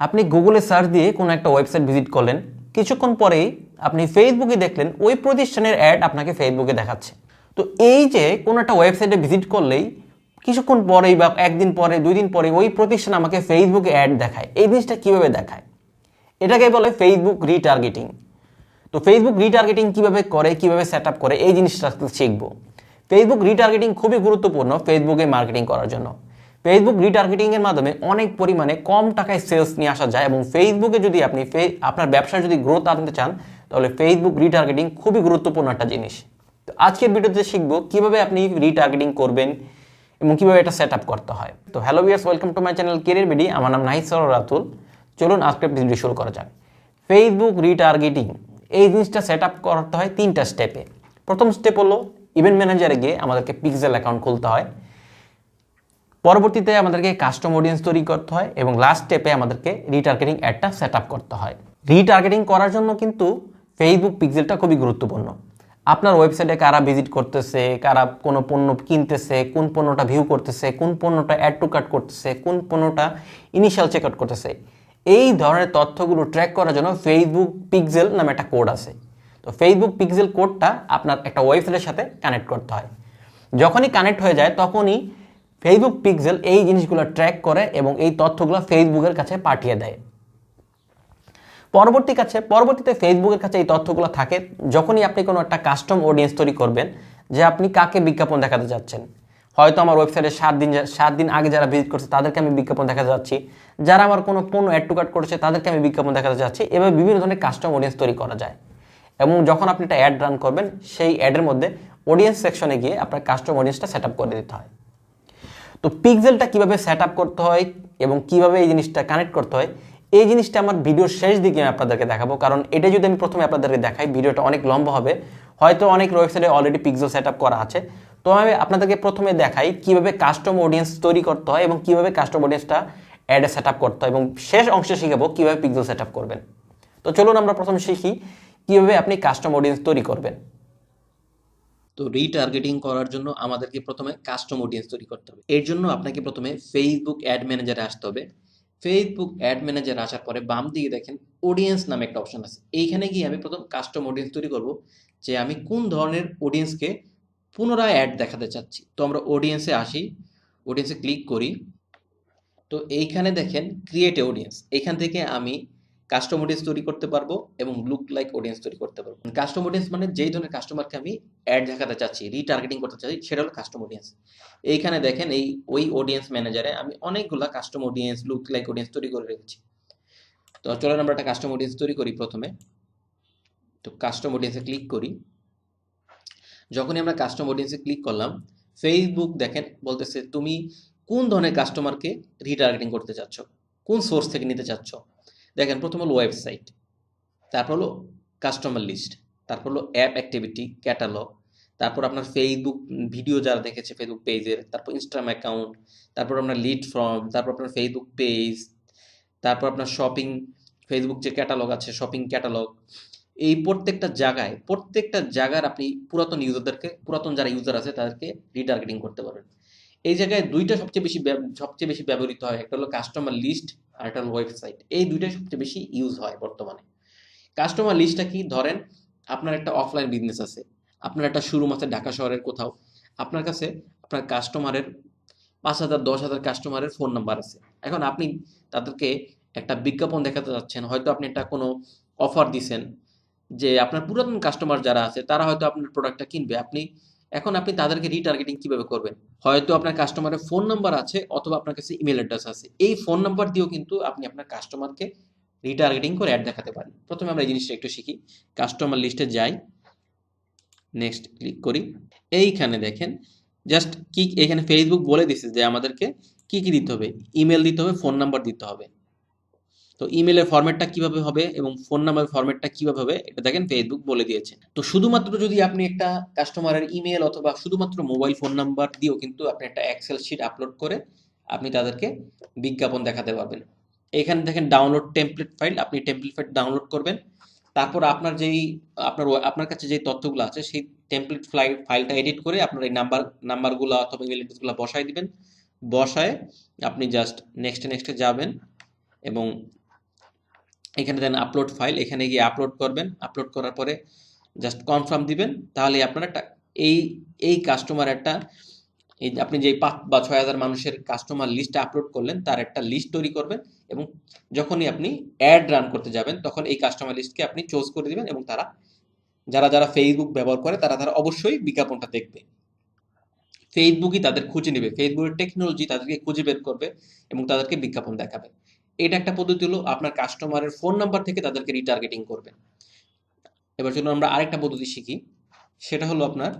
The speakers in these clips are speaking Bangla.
আপনি গুগলে সার্চ দিয়ে কোনো একটা ওয়েবসাইট ভিজিট করলেন, কিছুক্ষণ পরেই আপনি ফেসবুকে দেখলেন ওই প্রতিষ্ঠানের অ্যাড আপনাকে ফেসবুকে দেখাচ্ছে। তো এই যে কোনো একটা ওয়েবসাইটে ভিজিট করলেই কিছুক্ষণ পরেই বা একদিন পরে, দুই দিন পরে ওই প্রতিষ্ঠান আমাকে ফেসবুকে অ্যাড দেখায়। এই জিনিসটা কীভাবে দেখায়? এটাকে বলে ফেসবুক রিটার্গেটিং তো ফেসবুক রিটার্গেটিং কীভাবে করে, কীভাবে সেট আপ করে, এই জিনিসটা শিখব। ফেসবুক রিটার্গেটিং খুবই গুরুত্বপূর্ণ ফেসবুকে মার্কেটিং করার জন্য। ফেসবুক রিটার্গেটিংয়ের মাধ্যমে অনেক পরিমাণে কম টাকায় সেলস নিয়ে আসা যায় এবং ফেসবুকে যদি আপনি আপনার ব্যবসায় যদি গ্রোথ আনতে চান, তাহলে ফেসবুক রিটার্গেটিং খুবই গুরুত্বপূর্ণ একটা জিনিস। তো আজকের ভিডিওতে শিখব কীভাবে আপনি রিটার্গেটিং করবেন এবং কীভাবে এটা সেট আপ করতে হয়। তো hello viewers welcome to my channel career BD আমার নাম নাহিসর রাতুল। চলুন আজকে ভিডিও শুরু করা যাক। ফেসবুক রিটার্গেটিং এই জিনিসটা সেট আপ করতে হয় তিনটা স্টেপে প্রথম স্টেপ হলো ইভেন্ট ম্যানেজারে গিয়ে আমাদেরকে পিক্সেল অ্যাকাউন্ট খুলতে হয়। পরবর্তীতে আমাদেরকে কাস্টম অডিয়েন্স তৈরি করতে হয় এবং লাস্ট স্টেপে আমাদেরকে রিটার্গেটিং অ্যাডটা সেট আপ করতে হয়। রিটার্গেটিং করার জন্য কিন্তু ফেসবুক পিক্সেলটা খুবই গুরুত্বপূর্ণ। আপনার ওয়েবসাইটে কারা ভিজিট করতেছে, কারা কোনো পণ্য কিনতেছে, কোন পণ্যটা ভিউ করতেছে, কোন পণ্যটা অ্যাড টু কাট করতেছে, কোন পণ্যটা ইনিশিয়াল চেক আউট করতেছে, এই ধরনের তথ্যগুলো ট্র্যাক করার জন্য ফেসবুক পিক্সেল নামে একটা কোড আছে। তো ফেসবুক পিক্সেল কোডটা আপনার একটা ওয়েবসাইটের সাথে কানেক্ট করতে হয়। যখনই কানেক্ট হয়ে যায়, তখনই ফেসবুক পিক্সেল এই জিনিসগুলো ট্র্যাক করে এবং এই তথ্যগুলো ফেসবুকের কাছে পাঠিয়ে দেয়। পরবর্তী কাছে, পরবর্তীতে ফেসবুকের কাছে এই তথ্যগুলো থাকে, যখনই আপনি কোনো একটা কাস্টম অডিয়েন্স তৈরি করবেন যে আপনি কাকে বিজ্ঞাপন দেখাতে যাচ্ছেন। হয়তো আমার ওয়েবসাইটে সাত দিন সাত দিন আগে যারা ভিজিট করছে, তাদেরকে আমি বিজ্ঞাপন দেখাতে যাচ্ছি। যারা আমার কোনো পণ্য অ্যাড টু কাট করেছে, তাদেরকে আমি বিজ্ঞাপন দেখাতে যাচ্ছি। এভাবে বিভিন্ন ধরনের কাস্টম অডিয়েন্স তৈরি করা যায়। এবং যখন আপনি একটা অ্যাড রান করবেন, সেই অ্যাডের মধ্যে অডিয়েন্স সেকশনে গিয়ে আপনার কাস্টম অডিয়েন্সটা সেট করে দিতে হয়। তো পিক্সেলটা কীভাবে সেট আপ করতে হয় এবং কীভাবে এই জিনিসটা কানেক্ট করতে হয়, এই জিনিসটা আমার ভিডিওর শেষ দিকে আমি আপনাদেরকে দেখাবো। কারণ এটা যদি আমি প্রথমে আপনাদেরকে দেখাই, ভিডিওটা অনেক লম্বা হবে। হয়তো অনেক ওয়েবসাইটে অলরেডি পিক্সেল সেট আপ করা আছে। তো আমি আপনাদেরকে প্রথমে দেখাই কীভাবে কাস্টম অডিয়েন্স তৈরি করতে হয় এবং কীভাবে কাস্টম অডিয়েন্সটা অ্যাডে সেট আপ করতে হয় এবং শেষ অংশে শিখাবো কীভাবে পিক্সেল সেট আপ করবেন। তো চলুন আমরা প্রথমে শিখি কীভাবে আপনি কাস্টম অডিয়েন্স তৈরি করবেন। তো রিটার্গেটিং করার জন্য আমাদেরকে প্রথমে কাস্টম অডিয়েন্স তৈরি করতে হবে। এর জন্য আপনাকে প্রথমে ফেসবুক অ্যাড ম্যানেজারে আসতে হবে। ফেসবুক অ্যাড ম্যানেজার আসার পরে বাম দিকে দেখেন অডিয়েন্স নামে একটা অপশন আছে। এইখানে গিয়ে আমি প্রথম কাস্টম অডিয়েন্স তৈরি করব যে আমি কোন ধরনের অডিয়েন্সকে পুনরায় অ্যাড দেখাতে চাচ্ছি। তো আমরা অডিয়েন্সে আসি অডিয়েন্সে ক্লিক করি। তো এইখানে দেখেন ক্রিয়েট অডিয়েন্স এখান থেকে আমি কাস্টম অডিয়েন্স তৈরি করতে পারব এবং লুক লাইক অডিয়েন্স তৈরি করতে পারব। কাস্টম অডিয়েন্স মানে যেই ধরনের কাস্টমারকে আমি অ্যাড দেখাতে চাচ্ছি রিটার্গেটিং করতে চাচ্ছি, সেটা হলো কাস্টম অডিয়েন্স এইখানে দেখেন এই, ওই অডিয়েন্স ম্যানেজারে আমি অনেকগুলা custom audience lookalike audience তৈরি করে রেখেছি। তো চলো আমরা একটা কাস্টম অডিয়েন্স তৈরি করি প্রথমে। তো কাস্টম অডিয়েন্সে ক্লিক করি। যখনই আমরা কাস্টম অডিয়েন্সে ক্লিক করলাম ফেসবুক দেখেন বলতেছে, তুমি কোন ধরনের কাস্টমারকে রিটার্গেটিং করতে চাচ্ছ? কোন সোর্স থেকে নিতে চাচ্ছ? দেখেন, প্রথম হলো ওয়েবসাইট তারপর হলো কাস্টমার লিস্ট তারপর হলো অ্যাপ অ্যাক্টিভিটি ক্যাটালগ তারপর আপনার ফেসবুক ভিডিও যারা দেখেছে ফেসবুক পেজের তারপর ইনস্টাগ্রাম অ্যাকাউন্ট তারপর আপনার লিড ফর্ম তারপর আপনার ফেসবুক পেজ তারপর আপনার শপিং ফেসবুক যে ক্যাটালগ আছে শপিং ক্যাটালগ এই প্রত্যেকটা জায়গায়, প্রত্যেকটা জায়গার আপনি পুরাতন ইউজারদেরকে পুরাতন যারা ইউজার আছে, তাদেরকে রিটার্গেটিং করতে পারবেন। এই জায়গায় দুইটা সবচেয়ে বেশি সবচেয়ে বেশি ব্যবহৃত হয়। একটা হলো কাস্টমার লিস্ট আর একটা হলো ওয়েবসাইট এই দুইটাই সবচেয়ে বেশি ইউজ হয় বর্তমানে। কাস্টমার লিস্টটা কি? ধরেন আপনার একটা অফলাইন বিজনেস আছে। আপনার একটা শোরুম আছে ঢাকা শহরের কোথাও। আপনার কাছে আপনার কাস্টমারের পাঁচ হাজার, দশ হাজার কাস্টমারের ফোন নাম্বার আছে। এখন আপনি তাদেরকে একটা বিজ্ঞাপন দেখাতে যাচ্ছেন। হয়তো আপনি একটা কোনো অফার দিছেন যে আপনার পুরাতন কাস্টমার যারা আছে, তারা হয়তো আপনার প্রোডাক্টটা কিনবে। আপনি এখন আপনি তাদেরকে রিটার্গেটিং কীভাবে করবেন? হয়তো আপনার কাস্টমারের ফোন নাম্বার আছে অথবা আপনার কাছে ইমেল অ্যাড্রেস আছে। এই ফোন নাম্বার দিয়েও কিন্তু আপনি আপনার কাস্টমারকে রিটার্গেটিং করে অ্যাড দেখাতে পারেন। প্রথমে আমরা এই জিনিসটা একটু শিখি। কাস্টমার লিস্টে যাই। নেক্সট ক্লিক করি। এইখানে দেখেন জাস্ট কি, এখানে ফেসবুক বলে দিছে যে আমাদেরকে কি কি দিতে হবে? ইমেল দিতে হবে ফোন নাম্বার দিতে হবে। তো ইমেলের ফরম্যাটটা কীভাবে হবে এবং ফোন নাম্বারের ফরম্যাটটা কীভাবে হবে, এটা দেখেন ফেসবুক বলে দিয়েছে। তো শুধুমাত্র যদি আপনি একটা কাস্টমারের ইমেল অথবা শুধুমাত্র মোবাইল ফোন নাম্বার দিয়েও কিন্তু আপনি একটা এক্সেল শিট আপলোড করে আপনি তাদেরকে বিজ্ঞাপন দেখাতে পারবেন। এখানে দেখেন ডাউনলোড টেমপ্লেট ফাইল আপনি টেমপ্লেট ফাইল ডাউনলোড করবেন। তারপর আপনার যেই, আপনার আপনার কাছে যে তথ্যগুলো আছে, সেই টেমপ্লেট ফাইল ফাইলটা এডিট করে আপনার এই নাম্বার নাম্বারগুলো অথবা ইমেল অ্যাড্রেসগুলো বসায় দিবেন। বসায় আপনি জাস্ট নেক্সটে নেক্সটে যাবেন এবং এখানে দেন আপলোড ফাইল এখানে গিয়ে আপলোড করবেন। আপলোড করার পরে জাস্ট কনফার্ম দিবেন, তাহলে আপনার এই এই কাস্টমার একটা, এই আপনি যে পাঁচ বা ছয় হাজার মানুষের কাস্টমার লিস্ট আপলোড করলেন, তার একটা লিস্ট তৈরি করবেন এবং যখনই আপনি অ্যাড রান করতে যাবেন, তখন এই কাস্টমার লিস্টকে আপনি চুজ করে দিবেন এবং তারা, যারা যারা ফেসবুক ব্যবহার করে, তারা তারা অবশ্যই বিজ্ঞাপনটা দেখবে। ফেসবুকই তাদের খুঁজে নেবে। ফেসবুকের টেকনোলজি তাদেরকে খুঁজে বের করবে এবং তাদেরকে বিজ্ঞাপন দেখাবে। এটা একটা পদ্ধতি হলো আপনার কাস্টমারের ফোন নাম্বার থেকে তাদেরকে রিটার্গেটিং করবেন। এবার চলুন আমরা আরেকটা পদ্ধতি শিখি, সেটা হলো আপনার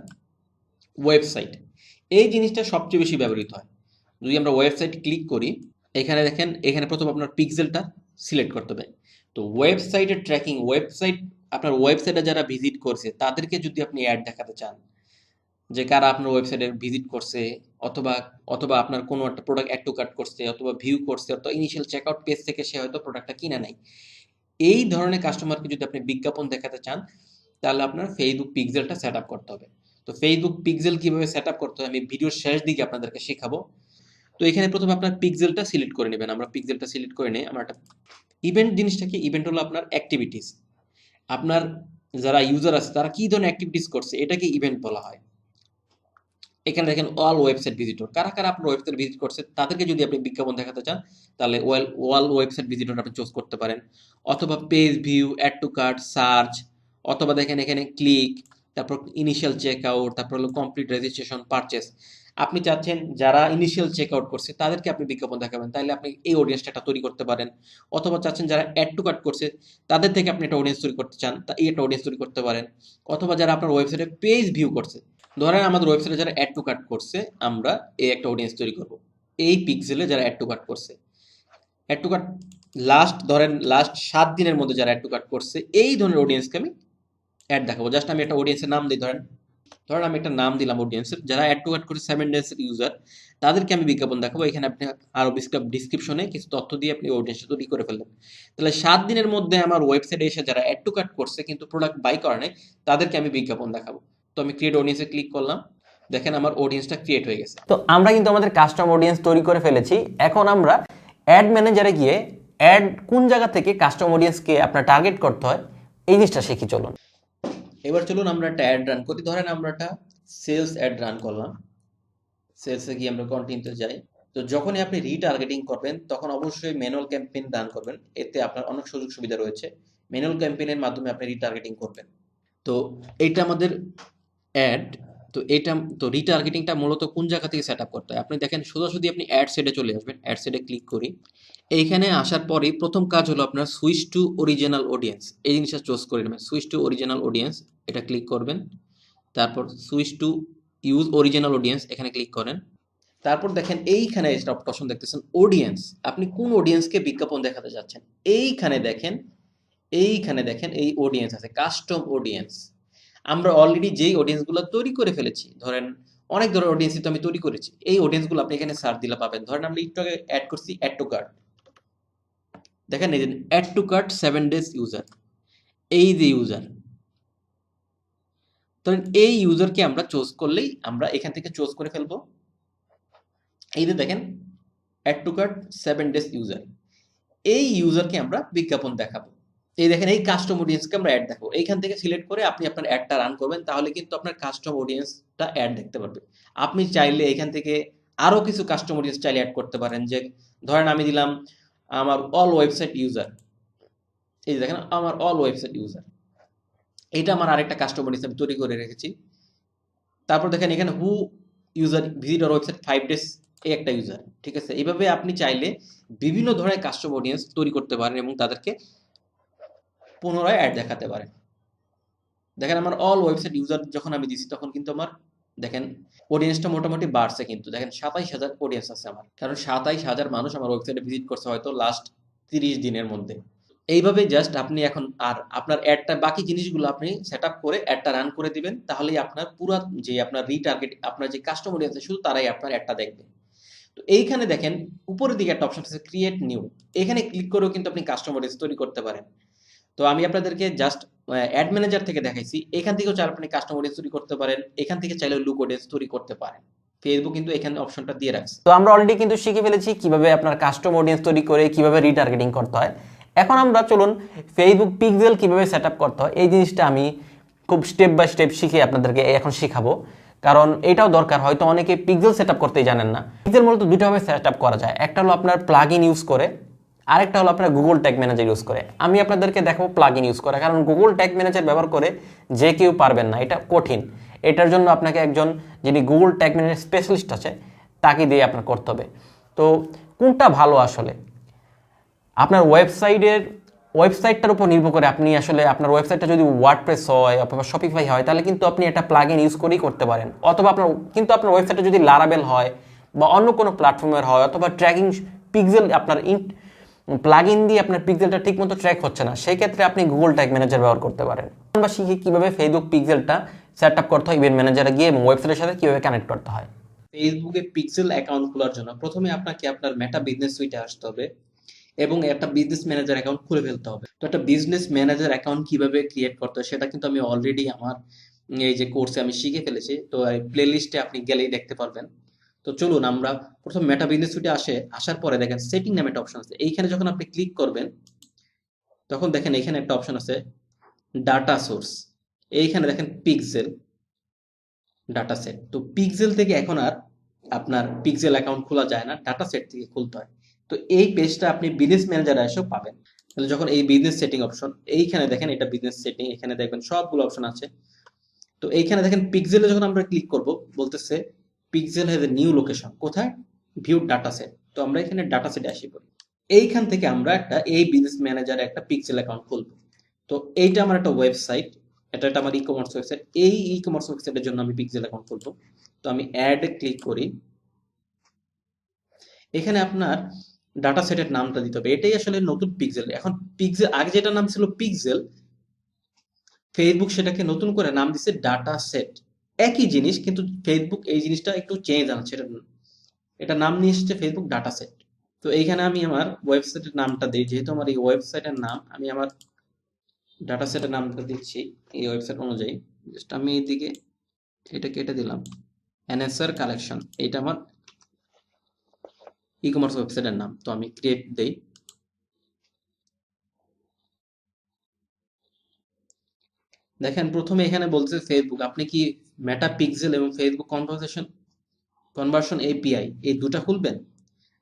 ওয়েবসাইট এই জিনিসটা সবচেয়ে বেশি ব্যবহৃত হয়। যদি আমরা ওয়েবসাইট ক্লিক করি, এখানে দেখেন, এখানে প্রথম আপনার পিক্সেলটা সিলেক্ট করতে হবে। তো ওয়েবসাইটের ট্র্যাকিং ওয়েবসাইট আপনার ওয়েবসাইটে যারা ভিজিট করছে, তাদেরকে যদি আপনি অ্যাড দেখাতে চান যে কারা আপনার ওয়েবসাইটে ভিজিট করছে, অথবা অথবা আপনার কোনো একটা প্রোডাক্ট অ্যাড টু কাট করছে, অথবা ভিউ করছে, অথবা ইনিশিয়াল চেকআউট পেজ থেকে সে হয়তো প্রোডাক্টটা কিনে নেয়। এই ধরনের কাস্টমারকে যদি আপনি বিজ্ঞাপন দেখাতে চান, তাহলে আপনার ফেসবুক পিক্সেলটা সেট আপ করতে হবে। তো ফেসবুক পিক্সেল কীভাবে সেট আপ করতে হবে আমি ভিডিওর শেষ দিকে আপনাদেরকে শেখাবো। তো এখানে প্রথমে আপনার পিক্সেলটা সিলেক্ট করে নেবেন। আমরা পিক্সেলটা সিলেক্ট করে নিই আমরা একটা ইভেন্ট জিনিসটা কি? ইভেন্ট হলো আপনার অ্যাক্টিভিটিস আপনার যারা ইউজার আছে, তারা কি ধরনের অ্যাক্টিভিটিস করছে? এটাকে ইভেন্ট বলা হয়। এখানে দেখেন অল ওয়েবসাইট ভিজিটর কারা কারা আপনার ওয়েবসাইট ভিজিট করছে, তাদেরকে যদি আপনি বিজ্ঞাপন দেখাতে চান, তাহলে ওয়েল ওয়াল ওয়েবসাইট ভিজিটর আপনি চুজ করতে পারেন। অথবা page view add to cart search অথবা দেখেন এখানে ক্লিক তারপর ইনিশিয়াল চেক আউট তারপর হলো কমপ্লিট রেজিস্ট্রেশন পারচেস আপনি চাচ্ছেন যারা ইনিশিয়াল চেক আউট করছে, তাদেরকে আপনি বিজ্ঞাপন দেখাবেন। তাহলে আপনি এই অডিয়েন্সটা একটা তৈরি করতে পারেন। অথবা চাচ্ছেন যারা অ্যাড টু কার্ট করছে, তাদের থেকে আপনি একটা অডিয়েন্স তৈরি করতে চান, তা এই একটা অডিয়েন্স তৈরি করতে পারেন। অথবা যারা আপনার ওয়েবসাইটে পেজ ভিউ করছে ধরেন আমাদের ওয়েবসাইটে যারা অ্যাড টু কার্ট করছে, আমরা এই একটা অডিয়েন্স তৈরি করব। এই পিক্সেলে যারা অ্যাড টু কার্ট করছে। অ্যাড টু কার্ট লাস্ট ধরেন লাস্ট সাত দিনের মধ্যে যারা অ্যাড টু কার্ট করছে, এই ধরনের অডিয়েন্সকে আমি অ্যাড দেখাবো। জাস্ট আমি একটা অডিয়েন্সের নাম দিই, ধরেন। ধরেন আমি একটা নাম দিলাম অডিয়েন্সের যারা অ্যাড টু কার্ট করে সেভেন ডেজের ইউজার তাদেরকে আমি বিজ্ঞাপন দেখাবো। এখানে আপনি আরও ডিসক্রিপশনে কিছু তথ্য দিয়ে আপনি অডিয়েন্সটা তৈরি করে ফেললেন। তাহলে সাত দিনের মধ্যে আমার ওয়েবসাইটে এসে যারা অ্যাড টু কাট করছে, কিন্তু প্রোডাক্ট বাই করে নাই, তাদেরকে আমি বিজ্ঞাপন দেখাবো। তো আমি ক্রিয়েট অডিয়েন্সে ক্লিক করলাম। দেখেন আমার অডিয়েন্সটা ক্রিয়েট হয়ে গেছে। তো আমরা কিন্তু আমাদের কাস্টম অডিয়েন্স তৈরি করে ফেলেছি। এখন আমরা অ্যাড ম্যানেজারে গিয়ে অ্যাড কোন জায়গা থেকে কাস্টম অডিয়েন্সকে আপনার টার্গেট করতে হয় এই জিনিসটা শিখি চলুন। এবার চলুন আমরা একটা অ্যাড রান করি। ধরেন আমরা একটা সেলস অ্যাড রান করলাম। সেলসে গিয়ে আমরা কন্টিনিউতে যাই। তো যখনই আপনি রিটার্গেটিং করবেন তখন অবশ্যই ম্যানুয়াল ক্যাম্পেইন রান করবেন। এতে আপনার অনেক সুযোগ সুবিধা রয়েছে। ম্যানুয়াল ক্যাম্পেইনের মাধ্যমে আপনি রিটার্গেটিং করবেন। তো এইটা আমাদের অ্যাড তো এটা, তো রিটার্গেটিংটা মূলত কোন জায়গা থেকে সেট আপ করতে হয়? আপনি দেখেন সোজাসুজি আপনি অ্যাড সেটে চলে আসবেন অ্যাড সেটে ক্লিক করি। এইখানে আসার পরেই প্রথম কাজ হলো আপনার সুইচ টু অরিজিনাল অডিয়েন্স এই জিনিসটা চুজ করে নেবেন। সুইচ টু অরিজিনাল অডিয়েন্স এটা ক্লিক করবেন। তারপর switch to use original audience এখানে ক্লিক করেন। তারপর দেখেন এইখানে একটা অপশন দেখতেছেন অডিয়েন্স আপনি কোন অডিয়েন্সকে বিজ্ঞাপন দেখাতে যাচ্ছেন? এইখানে দেখেন এইখানে দেখেন এই অডিয়েন্স আছে কাস্টম অডিয়েন্স আমরা অলরেডি যেই অডিয়েন্সগুলো তৈরি করে ফেলেছি, ধরেন অনেক ধরনের অডিয়েন্সই তো আমি তৈরি করেছি, এই অডিয়েন্সগুলো আপনি এখানে সার্চ দিলে পাবেন। ধরেন আমরা আগে অ্যাড করছি অ্যাড টু কার্ট দেখেন এই যে add to cart seven days user এই যে ইউজার ধরেন এই ইউজারকে আমরা চুজ করলেই আমরা এখান থেকে চুজ করে ফেলব। এই যে দেখেন add to cart seven days user এই ইউজারকে আমরা বিজ্ঞাপন দেখাবো। এই দেখেন, এই কাস্টম অডিয়েন্সকে আমরা অ্যাড দেখো এইখান থেকে সিলেক্ট করে আপনি আপনার অ্যাডটা রান করবেন, তাহলে কিন্তু আপনার কাস্টম অডিয়েন্সটা অ্যাড দেখতে পারবে। আপনি চাইলে এখান থেকে আরও কিছু কাস্টম অডিয়েন্স চাইলে অ্যাড করতে পারেন, যে ধরেন আমি দিলাম আমার অল ওয়েবসাইট ইউজার এই দেখেন, আমার অল ওয়েবসাইট ইউজার এটা আমার আরেকটা কাস্টম অডিয়েন্স আমি তৈরি করে রেখেছি। তারপর দেখেন, এখানে হু ইউজার ভিজিট আর ওয়েবসাইট ফাইভ ডেজ এই একটা ইউজার ঠিক আছে? এইভাবে আপনি চাইলে বিভিন্ন ধরনের কাস্টম অডিয়েন্স তৈরি করতে পারেন এবং তাদেরকে পুনরায় অ্যাড দেখাতে পারেন দেখেন আমার অল ওয়েবসাইট ইউজার যখন আমি দিছি, তখন কিন্তু আমার, দেখেন অডিয়েন্সটা মোটামুটি বাড়ছে কিন্তু। দেখেন, সাতাইশ হাজার অডিয়েন্স আছে আমার। কারণ সাতাইশ হাজার মানুষ আমার ওয়েবসাইটে ভিজিট করছে হয়তো লাস্ট তিরিশ দিনের মধ্যে। এইভাবে জাস্ট আপনি এখন আর আপনার অ্যাডটা বাকি জিনিসগুলো আপনি সেট করে অ্যাডটা রান করে দিবেন, তাহলেই আপনার পুরো যে আপনার রিটার্গেট আপনার যে কাস্টমার আছে, শুধু তারাই আপনার অ্যাডটা দেখবে। তো এইখানে দেখেন, উপরের দিকে একটা অপশন আছে ক্রিয়েট নিউ এখানে ক্লিক করেও কিন্তু আপনি কাস্টমার তৈরি করতে পারেন। তো আমি আপনাদেরকে জাস্ট অ্যাড ম্যানেজার থেকে দেখাইছি। এখান থেকেও চাইলে আপনি কাস্টমার অডিয়েন্স তৈরি করতে পারেন। এখান থেকে চাইলে লুক অডিয়েন্স তৈরি করতে পারেন। ফেসবুক কিন্তু এখানে অপশনটা দিয়ে রাখছে। তো আমরা অলরেডি কিন্তু শিখে ফেলেছি কীভাবে আপনার কাস্টম অডিয়েন্স তৈরি করে, কীভাবে রিটার্গেটিং করতে হয়। এখন আমরা চলুন ফেসবুক পিক্সেল কীভাবে সেট করতে হয়, এই জিনিসটা আমি খুব স্টেপ বাই স্টেপ শিখে আপনাদেরকে এখন শিখাবো। কারণ এটাও দরকার, হয়তো অনেকে পিক্সেল সেট করতেই জানেন না। পিক্সেল মূলত দুটোভাবে সেট করা যায়। একটা হলো আপনার প্লাগ ইউজ করে আরেকটা হলো আপনার গুগল ট্যাগ ম্যানেজার ইউজ করে। আমি আপনাদেরকে দেখাবো প্লাগ ইন ইউজ করে। কারণ গুগল ট্যাগ ম্যানেজার ব্যবহার করে যে কেউ পারবেন না, এটা কঠিন। এটার জন্য আপনাকে একজন যিনি গুগল ট্যাগ ম্যানেজার স্পেশালিস্ট আছে, তাকে দিয়ে আপনার করতে হবে। তো কোনটা ভালো আসলে? আপনার ওয়েবসাইটের ওয়েবসাইটটার উপর নির্ভর করে আপনি আসলে, আপনার ওয়েবসাইটটা যদি ওয়ার্ডপ্রেস হয় অথবা শপিফাই হয়, তাহলে কিন্তু আপনি এটা প্লাগ ইন ইউজ করেই করতে পারেন। অথবা আপনার, কিন্তু আপনার ওয়েবসাইটটা যদি লারাবেল হয় বা অন্য কোনো প্ল্যাটফর্মের হয় অথবা ট্র্যাকিং পিক্সেল আপনার প্লাগ ইন দিয়ে আপনার পিক্সেলটা ঠিকমতো ট্র্যাক হচ্ছে না সেই ক্ষেত্রে আপনি গুগল ট্যাগ ম্যানেজার ব্যবহার করতে পারেন। বা শিখে কীভাবে ফেসবুক পিক্সেলটা সেট আপ করতে হয় ইভেন্ট ম্যানেজারে গিয়ে এবং ওয়েবসাইটের সাথে কীভাবে কানেক্ট করতে হয়? ফেসবুকে পিক্সেল অ্যাকাউন্ট খোলার জন্য প্রথমে আপনাকে আপনার মেটা বিজনেস সুইটে আসতে হবে এবং একটা বিজনেস ম্যানেজার অ্যাকাউন্ট খুলে ফেলতে হবে। তো একটা বিজনেস ম্যানেজার অ্যাকাউন্ট কীভাবে ক্রিয়েট করতে হয়, সেটা কিন্তু আমি অলরেডি আমার এই যে কোর্সে আমি শিখে ফেলেছি। তো প্লে লিস্টে আপনি গেলেই দেখতে পারবেন। তো চলুন আমরা প্রথম মেটা বিজনেস সুইটে আসে, আসার পরে দেখেন সেটিং নামে একটা অপশন আছে। এইখানে যখন আপনি ক্লিক করবেন, তখন দেখেন এখানে একটা অপশন আছে ডাটা সোর্স এইখানে দেখেন পিক্সেল ডাটা সেট তো পিক্সেল থেকে এখন আর আপনার পিক্সেল অ্যাকাউন্ট খোলা যায় না ডাটা সেট থেকে খুলতে হয়। তো এই পেজটা আপনি বিজনেস ম্যানেজারে এসেও পাবেন। তাহলে যখন এই বিজনেস সেটিং অপশন এইখানে দেখেন এটা বিজনেস সেটিং এখানে দেখবেন সবগুলো অপশন আছে। তো এইখানে দেখেন পিক্সেলে যখন আমরা ক্লিক করব, বলতেছে pixel has a new location কোথায়? ভিউ ডাটা সেট তো আমরা এখানে ডাটা সেটে আসি পড়ি। এইখান থেকে আমরা একটা এই বিজনেস ম্যানেজারে একটা পিক্সেল অ্যাকাউন্ট খুলবো। তো এইটা আমার একটা ওয়েবসাইট এটা একটা আমার ই কমার্স ওয়েবসাইট এই ই কমার্স ওয়েবসাইটের জন্য আমি পিক্সেল অ্যাকাউন্ট খুলব। তো আমি অ্যাড ক্লিক করি। এখানে আপনার ডাটা সেটের নামটা দিতে হবে। এটাই আসলে নতুন পিক্সেল এখন পিক্সেল আগে যেটা নাম ছিল পিক্সেল ফেসবুক সেটাকে নতুন করে নাম দিচ্ছে ডাটা সেট একই জিনিস, কিন্তু ফেসবুক এই জিনিসটা একটু চেঞ্জ আনছে এটা এটা নাম নিয়ে এসেছে ফেসবুক ডাটা সেট তো এইখানে আমি আমার ওয়েবসাইটের নামটা দিই। যেহেতু আমার এই ওয়েবসাইটের নাম, আমি আমার ডাটা সেটের নামটা দিচ্ছি এই ওয়েবসাইট অনুযায়ী। জাস্ট আমি এইদিকে এটা কেটে দিলাম। এনএসআর কালেকশন এটা আমার ই কমার্স ওয়েবসাইটের নাম। তো আমি ক্রিয়েট দেই। দেখেন, প্রথমে এখানে বলছে ফেসবুক আপনি কি মেটা পিক্সেল এবং ফেসবুক কনভারসেশন কনভার্সন এপিআই এই দুটা খুলবেন?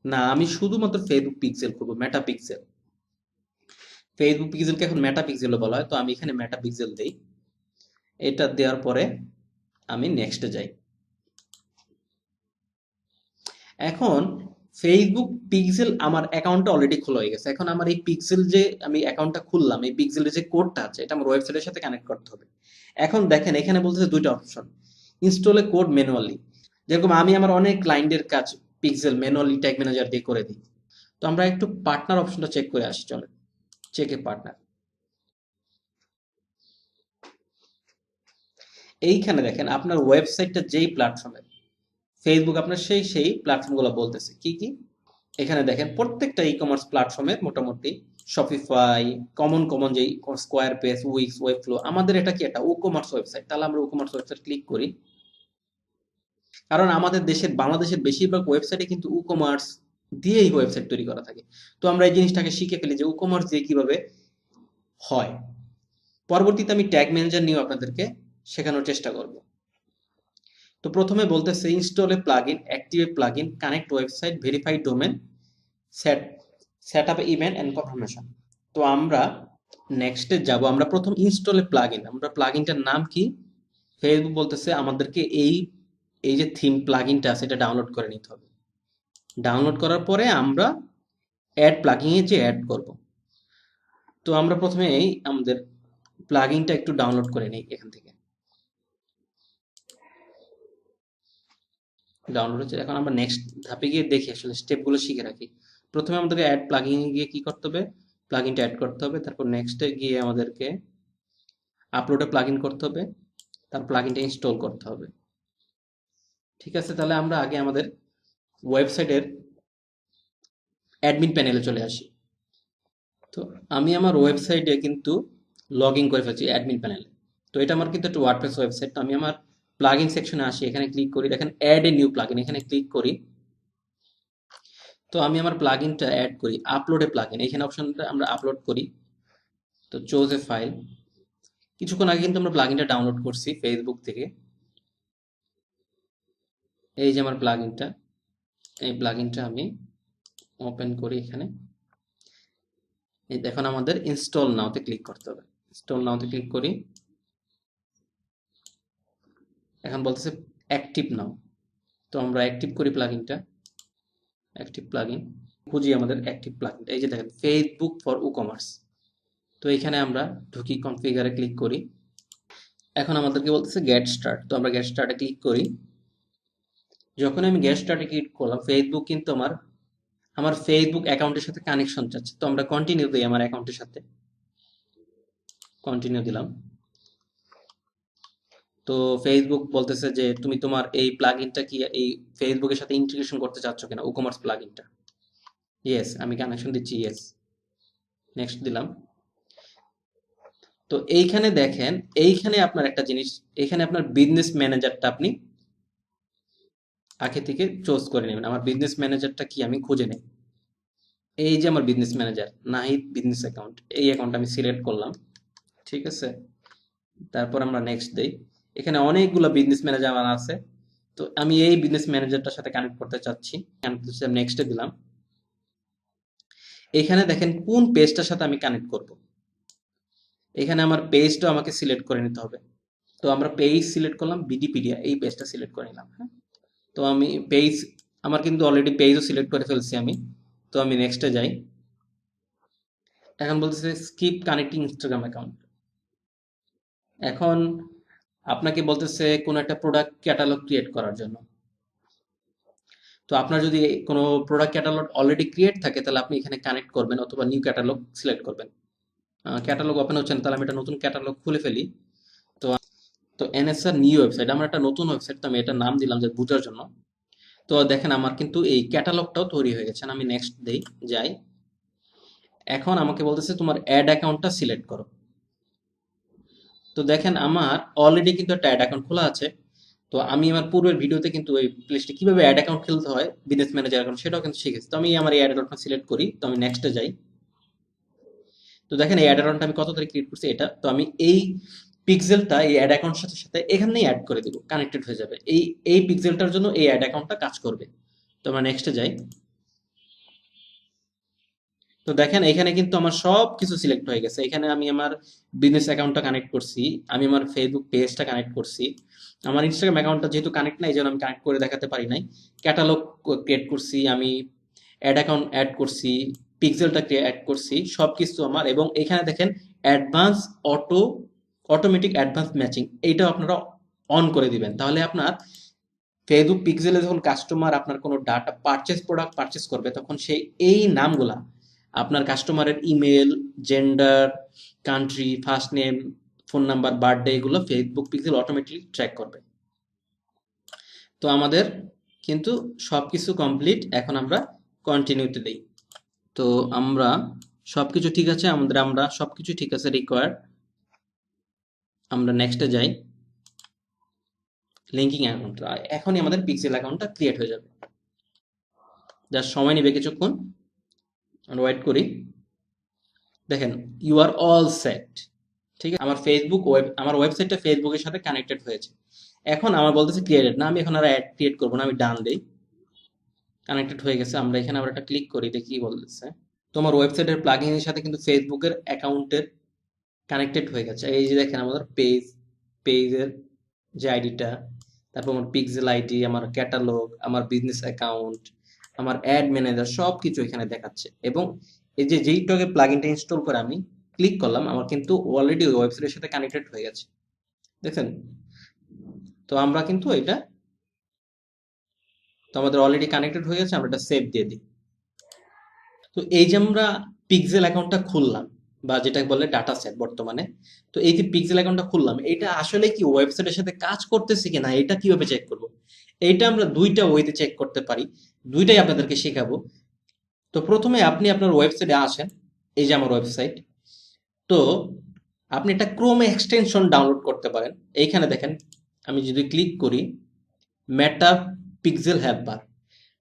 না, আমি শুধুমাত্র ফেসবুক পিক্সেল খুলবো মেটা পিক্সেল ফেসবুক পিক্সেলকে এখন মেটা পিক্সেলও বলা হয়, তো আমি এখানে মেটা পিক্সেল দেই। এটা দেওয়ার পরে আমি নেক্সটে যাই। এখন ফেসবুক পিক্সেল আমার অ্যাকাউন্টটা অলরেডি খোলা হয়ে গেছে। এখন আমার এই পিক্সেল যে আমি অ্যাকাউন্টটা খুললাম, এই পিক্সেলের যে কোডটা আছে, এটা আমার ওয়েবসাইটের সাথে কানেক্ট করতে হবে। এখন দেখেন, এখানে বলতেছে দুইটা অপশন ইনস্টলে কোড ম্যানুয়ালি যেরকম আমি আমার অনেক ক্লায়েন্টের কাজ পিক্সেল ম্যানুয়ালি ট্যাগ ম্যানেজার দিয়ে করে দিই। তো আমরা একটু পার্টনার অপশনটা চেক করে আসি চলে চেক এ পার্টনার এইখানে দেখেন, আপনার ওয়েবসাইটটা যেই প্ল্যাটফর্মে ফেসবুক আপনার সেই সেই প্ল্যাটফর্মগুলো বলতেছে। কি কি? এখানে দেখেন, প্রত্যেকটা ই কমার্স প্ল্যাটফর্মের মোটামুটি শপিফাই কমন কমন যেই স্কোয়ার পেজ উইক্স ওয়েবফ্লো আমাদের এটা কি একটা ও কমার্স ওয়েবসাইট তাহলে আমরা ও কমার্স ওয়েবসাইট ক্লিক করি। কারণ আমাদের দেশের, বাংলাদেশের বেশিরভাগ ওয়েবসাইটে কিন্তু ই কমার্স দিয়েই ওয়েবসাইট তৈরি করা থাকে। তো আমরা এই জিনিসটাকে শিখে ফেলি যে ই কমার্স দিয়ে কীভাবে হয়। পরবর্তীতে আমি ট্যাগ ম্যানেজার নিয়েও আপনাদেরকে শেখানোর চেষ্টা করব। তো প্রথমে বলতেছে install a plugin active a plugin connect website verify domain set set up event and confirmation তো আমরা নেক্সটে যাব। আমরা প্রথম ইনস্টল এ প্লাগইন আমরা প্লাগইনটার নাম কি? ফেসবুক বলতেছে আমাদেরকে এই এই যে থিম প্লাগইনটা আছে এটা ডাউনলোড করে নিতে হবে। ডাউনলোড করার পরে আমরা অ্যাড প্লাগিং এ যে অ্যাড করব। তো আমরা প্রথমে এই আমাদের প্লাগইনটা একটু ডাউনলোড করে নিই এখান থেকে। ডাউনলোড হচ্ছে। এখন আমরা নেক্সট ধাপে গিয়ে দেখি আসলে স্টেপগুলো শিখে রাখি। প্রথমে আমাদেরকে অ্যাড প্লাগিং গিয়ে কি করতে হবে? প্লাগইনটা অ্যাড করতে হবে। তারপর নেক্সটে গিয়ে আমাদেরকে আপলোডে প্লাগইন করতে হবে। তার প্লাগইনটা ইনস্টল করতে হবে। ঠিক আছে, তাহলে আমরা আগে আমাদের ওয়েবসাইটের অ্যাডমিন প্যানেলে চলে আসি। তো আমি আমার ওয়েবসাইটে কিন্তু লগ ইন করে ফেলছি অ্যাডমিন প্যানেলে তো এটা আমার কিন্তু একটা ওয়ার্ডপ্রেস ওয়েবসাইট আমি আমার প্লাগইন সেকশনে আসি, এখানে ক্লিক করি। দেখেন অ্যাড এ নিউ প্লাগইন এখানে ক্লিক করি। তো আমি আমার প্লাগইনটা অ্যাড করি আপলোডে প্লাগইন এখানে অপশনটা আমরা আপলোড করি। তো চোজ এ ফাইল কিছুক্ষণ আগে কিন্তু আমরা প্লাগইনটা ডাউনলোড করছি ফেসবুক থেকে। এই যে আমার প্লাগইনটা এই প্লাগইনটা আমি ওপেন করি এখানে। এখন আমাদের ইনস্টল নাওতে ক্লিক করতে হবে। ইনস্টল নাওতে ক্লিক করি। এখন বলতেছে অ্যাক্টিভ নাও তো আমরা অ্যাক্টিভ করি প্লাগইনটা অ্যাক্টিভ প্লাগইন খুঁজি আমাদের অ্যাক্টিভ প্লাগইনটা এই যে দেখেন ফেসবুক ফর ই কমার্স তো এখানে আমরা ঢুকি কনফিগারে ক্লিক করি। এখন আমাদেরকে বলতেছে গ্যাট স্টার্ট তো আমরা গেট স্টার্টে ক্লিক করি। যখন আমি গেট স্টার্টে ক্লিক করলাম ফেসবুক কিন্তু আমার আমার ফেসবুক অ্যাকাউন্টের সাথে কানেকশন চাচ্ছে। তো আমরা কন্টিনিউ দিই আমার অ্যাকাউন্টের সাথে। কন্টিনিউ দিলাম। তো ফেসবুক বলতেছে যে, তুমি তোমার এই প্লাগইনটা কি, এই ফেসবুকের সাথে ইন্টিগ্রেশন করতে চাচ্ছ কিনা? ই কমার্স প্লাগইনটা ইয়েস আমি কানেকশন দিচ্ছি ইয়েস নেক্সট দিলাম। তো এইখানে দেখেন, এইখানে আপনার একটা জিনিস এখানে আপনার বিজনেস ম্যানেজারটা আপনি আগে থেকে চুজ করে নেবেন। আমার বিজনেস ম্যানেজারটা কি আমি খুঁজে নেই। এই যে আমার business manager Nahid business account এই অ্যাকাউন্ট আমি সিলেক্ট করলাম। ঠিক আছে? তারপর আমরা নেক্সট দেই। এখানে অনেকগুলো বিজনেস ম্যানেজার আমার আছে। তো আমি এই বিজনেস ম্যানেজারটার সাথে কানেক্ট করতে চাচ্ছি। নেক্সটে দিলাম। এখানে দেখেন কোন পেজটার সাথে আমি কানেক্ট করব। এখানে আমার পেজটা আমাকে সিলেক্ট করে নিতে হবে। তো আমরা পেজ সিলেক্ট করলাম বিডিপিডিয়া এই পেজটা সিলেক্ট করে নিলাম হ্যাঁ? তো আমি পেজ আমার কিন্তু অলরেডি পেজও সিলেক্ট করে ফেলছি আমি। তো আমি নেক্সটে যাই। এখন বলতেছে স্কিপ কানেক্টিং ইনস্টাগ্রাম অ্যাকাউন্ট এখন আপনাকে বলতেছে কোনো একটা প্রোডাক্ট ক্যাটালগ ক্রিয়েট করার জন্য। তো আপনার যদি কোনো প্রোডাক্ট ক্যাটালগ অলরেডি ক্রিয়েট থাকে, তাহলে আপনি এখানে কানেক্ট করবেন অথবা নিউ ক্যাটালগ সিলেক্ট করবেন। ক্যাটালগ ওপেন হচ্ছে না, তাহলে আমি একটা নতুন ক্যাটালগ খুলে ফেলি। তো তো এনএসআর নিউ ওয়েবসাইট আমার একটা নতুন ওয়েবসাইট তো আমি এটা নাম দিলাম যে বোঝার জন্য। তো দেখেন, আমার কিন্তু এই ক্যাটালগটাও তৈরি হয়ে গেছে, আমি নেক্সট দেই, যাই। এখন আমাকে বলতেছে তোমার অ্যাড অ্যাকাউন্টটা সিলেক্ট করো। তো দেখেন আমার অলরেডি কিন্তু একটা অ্যাড অ্যাকাউন্ট খোলা আছে। তো আমি আমার পূর্বের ভিডিওতে কিন্তু ওই প্লেসটি কীভাবে অ্যাড অ্যাকাউন্ট খেলতে হয় বিজনেস ম্যানেজার অ্যাকাউন্ট সেটাও কিন্তু শিখেছি। তো আমি আমার এই অ্যাড অ্যাকাউন্টটা সিলেক্ট করি, তো আমি নেক্সটে যাই। তো দেখেন এই অ্যাড অ্যাকাউন্টটা আমি কত তারিখ ক্রিয়েট করছি এটা? তো আমি এই পিক্সেলটা এই অ্যাড অ্যাকাউন্টের সাথে সাথে এখানেই অ্যাড করে দিব কানেক্টেড হয়ে যাবে। এই এই পিক্সেলটার জন্য এই অ্যাড অ্যাকাউন্টটা কাজ করবে। তো আমরা নেক্সটে যাই। তো দেখেন, এখানে কিন্তু আমার সব কিছু সিলেক্ট হয়ে গেছে। এখানে আমি আমার বিজনেস অ্যাকাউন্টটা কানেক্ট করছি, আমি আমার ফেসবুক পেজটা কানেক্ট করছি। আমার ইনস্টাগ্রাম অ্যাকাউন্টটা যেহেতু কানেক্ট নাই জন্য আমি কানেক্ট করে দেখাতে পারি নাই। ক্যাটালগ ক্রিয়েট করছি, আমি অ্যাড অ্যাকাউন্ট অ্যাড করছি পিক্সেলটা অ্যাড করছি সব কিছু আমার। এবং এখানে দেখেন advance auto automatic advance matching এইটাও আপনারা অন করে দিবেন। তাহলে আপনার ফেসবুক পিক্সেলে যখন কাস্টমার আপনার কোনো ডাটা পারচেস প্রোডাক্ট পারচেস করবে, তখন সেই এই নামগুলা আপনার কাস্টমারের email gender country first name phone number birthday এগুলো ফেসবুক পিক্সেল অটোমেটিকলি ট্র্যাক করবে। তো আমাদের কিন্তু সব কিছু কমপ্লিট এখন আমরা কন্টিনিউতে দিই। তো আমরা সব কিছু ঠিক আছে? আমাদের আমরা সব কিছু ঠিক আছে রিকোয়ার্ড আমরা নেক্সটে যাই। লিঙ্কিং অ্যাকাউন্ট এখনই আমাদের পিক্সেল অ্যাকাউন্টটা ক্রিয়েট হয়ে যাবে। যার সময় নেবে কিছুক্ষণ। ওয়েট করি। দেখেন ইউ আর অল সেট ঠিক আছে? আমার ফেসবুক ওয়েব আমার ওয়েবসাইটটা ফেসবুকের সাথে কানেক্টেড হয়েছে। এখন আমার বলতেছে ক্রিয়েটেড না, আমি এখন আর অ্যাড ক্রিয়েট করব না, আমি ডান দেই। কানেক্টেড হয়ে গেছে। আমরা এখানে আবার একটা ক্লিক করি, দেখি বলতেছে। তোমার ওয়েবসাইটের প্লাগইনের সাথে কিন্তু ফেসবুকের অ্যাকাউন্টের কানেক্টেড হয়ে গেছে। এই যে দেখেন, আমাদের পেজ পেজের যে আইডিটা তারপর আমার পিক্সেল আইডি আমার ক্যাটালগ আমার বিজনেস অ্যাকাউন্ট আমার অ্যাড ম্যানেজার সব কিছু এখানে দেখাচ্ছে। এবং এই যে যেই টকে প্লাগইনটা ইনস্টল করে আমি ক্লিক করলাম, আমার কিন্তু অলরেডি ওই ওয়েবসাইটের সাথে কানেক্টেড হয়ে গেছে। দেখছেন তো আমরা কিন্তু এটা, তো আমাদের অলরেডি কানেক্টেড হয়ে গেছে, আমরা এটা সেভ দিয়ে দিই। তো এই যে আমরা পিক্সেল অ্যাকাউন্টটা খুললাম, বা যেটা বলে ডাটা সেট বর্তমানে, তো এই যে পিক্সেল অ্যাকাউন্টটা খুললাম, এটা আসলে কি ওয়েবসাইটের সাথে কাজ করতেছে কিনা, এটা কীভাবে চেক করব? এইটা আমরা দুইটা ওয়েতে চেক করতে পারি। দুইটাই আপনাদেরকে শেখাবো। তো প্রথমে আপনি আপনার ওয়েবসাইটে আসেন, এই যে আমার ওয়েবসাইট। তো আপনি একটা ক্রোম এক্সটেনশন ডাউনলোড করতে পারেন। এইখানে দেখেন, আমি যদি ক্লিক করি মেটা পিক্সেল হেল্পার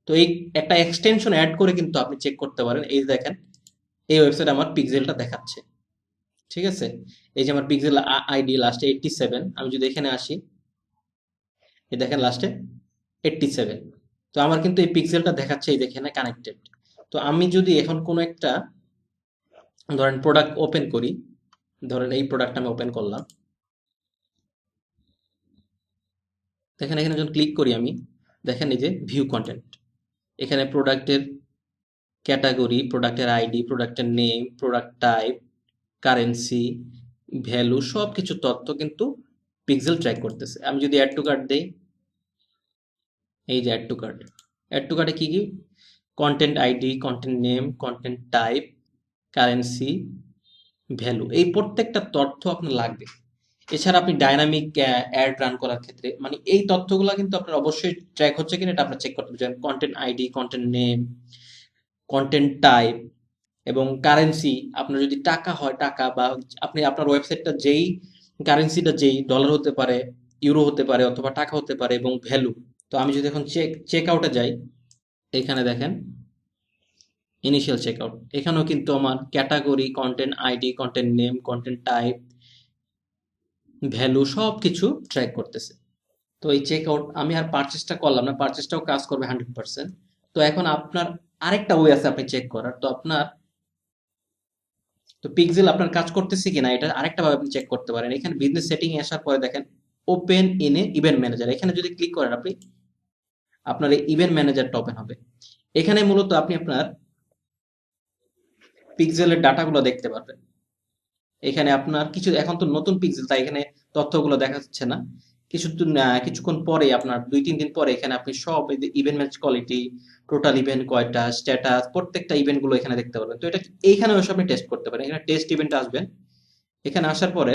তো এই একটা এক্সটেনশন অ্যাড করে কিন্তু আপনি চেক করতে পারেন। এই দেখেন, এই ওয়েবসাইট আমার পিক্সেলটা দেখাচ্ছে। ঠিক আছে? এই যে আমার পিক্সেল আইডি লাস্টে এইটটি সেভেন আমি যদি এখানে আসি, এই দেখেন লাস্টে এইটটি সেভেন তো আমার কিন্তু এই পিক্সেলটা দেখাচ্ছে, এই দেখেন কানেক্টেড তো আমি যদি এখন কোনো একটা, ধরেন প্রোডাক্ট ওপেন করি, ধরেন এই প্রোডাক্ট আমি ওপেন করলাম। দেখেন, এখানে যখন ক্লিক করি আমি, দেখেন এই যে ভিউ কন্টেন্ট এখানে প্রোডাক্টের ক্যাটাগরি প্রোডাক্টের আইডি প্রোডাক্টের name product type currency value সব কিছু তথ্য কিন্তু পিক্সেল ট্র্যাক করতেছে। আমি যদি অ্যাড টু কার্ড দেই এই যে add to card add to কার্ডে কি কি? Content ID content name content type currency value এই প্রত্যেকটা তথ্য আপনার লাগবে। এছাড়া আপনি ডাইনামিক অ্যাড রান করার ক্ষেত্রে মানে এই তথ্যগুলো কিন্তু আপনার অবশ্যই ট্র্যাক হচ্ছে কিনা এটা আপনার চেক করতে হবে। Content ID content name content type এবং কারেন্সি আপনার যদি টাকা হয়, টাকা বা আপনি আপনার ওয়েবসাইটটা যেই কারেন্সিটা যেই ডলার হতে পারে ইউরো হতে পারে অথবা টাকা হতে পারে এবং ভ্যালু তো আমি যদি এখন চেক চেক আউটে যাই, এখানে দেখেন ইনিশিয়াল চেক আউট এখানেও কিন্তু আমার category content ID content name content type value সব কিছু ট্র্যাক করতেছে। তো এই চেক আউট আমি আর পারচেসটা করলাম না পারচেসটাও কাজ করবে হান্ড্রেড পার্সেন্ট তো এখন আপনার আরেকটা ওয়ে আছে আপনি চেক করার। তো আপনার, তো পিক্সেল আপনার কাজ করতেছে কিনা, এটা আরেকটা ভাবে আপনি চেক করতে পারেন। এখানে বিজনেস সেটিং আসার পরে দেখেন open in a event manager এখানে যদি ক্লিক করেন আপনি আপনার ইভেন্ট ম্যানেজারটা ওপেন হবে। এখানে মূলত আপনি আপনার পিক্সেলের ডাটাগুলো দেখতে পারবেন। এখানে আপনার কিছু, এখন তো নতুন পিক্সেল তাই এখানে তথ্যগুলো দেখা যাচ্ছে না। কিছু কিছুক্ষণ পরে আপনার, দুই, তিন দিন পরে এখানে আপনি সব event match quality total event কয়টা স্ট্যাটাস প্রত্যেকটা ইভেন্টগুলো এখানে দেখতে পারবেন। তো এটা এইখানে অবশ্য আপনি টেস্ট করতে পারেন। এখানে টেস্ট ইভেন্ট আসবেন এখানে আসার পরে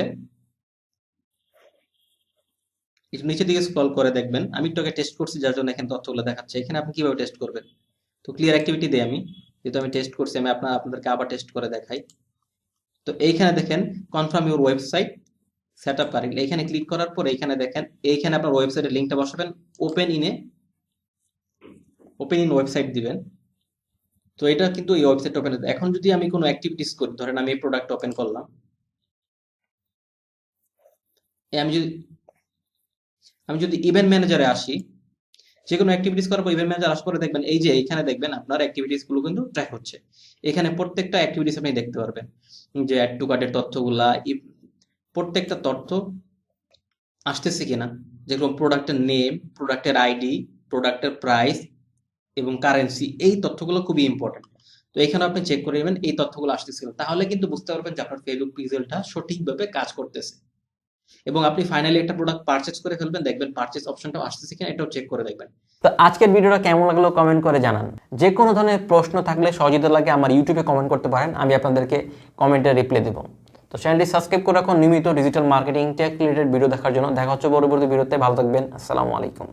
একটু নিচের দিকে স্ক্রল করে দেখবেন। আমি একটু টেস্ট করছি, যার জন্য এখানে তথ্যগুলো দেখাচ্ছে। এখানে আপনি কীভাবে টেস্ট করবেন? তো ক্লিয়ার অ্যাক্টিভিটি দেই আমি। যেহেতু আমি টেস্ট করছি, আমি আপনার আপনাদেরকে আবার টেস্ট করে দেখাই। তো এইখানে দেখেন confirm your website set up currently এখানে ক্লিক করার পর এখানে দেখেন, এইখানে আপনার ওয়েবসাইটের লিঙ্কটা বসাবেন। ওপেন ইনে ওপেন ইন ওয়েবসাইট দিবেন। তো এটা কিন্তু এই ওয়েবসাইট ওপেন এখন যদি আমি কোনো অ্যাক্টিভিটিস করি, ধরেন আমি এই প্রোডাক্ট ওপেন করলাম। আমি যদি আমি যদি ইভেন্ট ম্যানেজারে আসি যে কোনো অ্যাক্টিভিটিস করার পর ইভেন্ট ম্যানেজার আসার পরে দেখবেন, এই যে এখানে দেখবেন আপনার অ্যাক্টিভিটিসগুলো কিন্তু ট্র্যাক হচ্ছে। এখানে প্রত্যেকটা অ্যাক্টিভিটিস আপনি দেখতে পারবেন। যে অ্যাড টু কার্ডের তথ্যগুলা প্রত্যেকটা তথ্য আসতেছে কিনা, যেরকম প্রোডাক্টের নেম প্রোডাক্টের আইডি প্রোডাক্টের প্রাইস এবং কারেন্সি এই তথ্যগুলো খুবই ইম্পর্টেন্ট তো এখানে আপনি চেক করে নেবেন, এই তথ্যগুলো আসতেছে কিনা। তাহলে কিন্তু বুঝতে পারবেন যে আপনার ফেসবুক পিক্সেলটা সঠিকভাবে কাজ করতেছে। এবং আপনি ফাইনালি একটা প্রোডাক্ট পারচেজ করে ফেলবেন, দেখবেন পারচেজ অপশনটাও আসতেছে কিনা, এটাও চেক করে দেখবেন। তো আজকের ভিডিওটা কেমন লাগল কমেন্ট করে জানান। যে কোনো ধরনের প্রশ্ন থাকলে সহযোগিতা লাগে আমার ইউটিউবে কমেন্ট করতে পারেন, আমি আপনাদেরকে কমেন্টে রিপ্লাই দেবো। তো চ্যানেলটি সাবস্ক্রাইব করে রাখুন। নিয়মিত digital marketing tech related video দেখার জন্য। দেখা হচ্ছে পরবর্তী ভিডিওতে ভালো থাকবেন। আসসালামু আলাইকুম।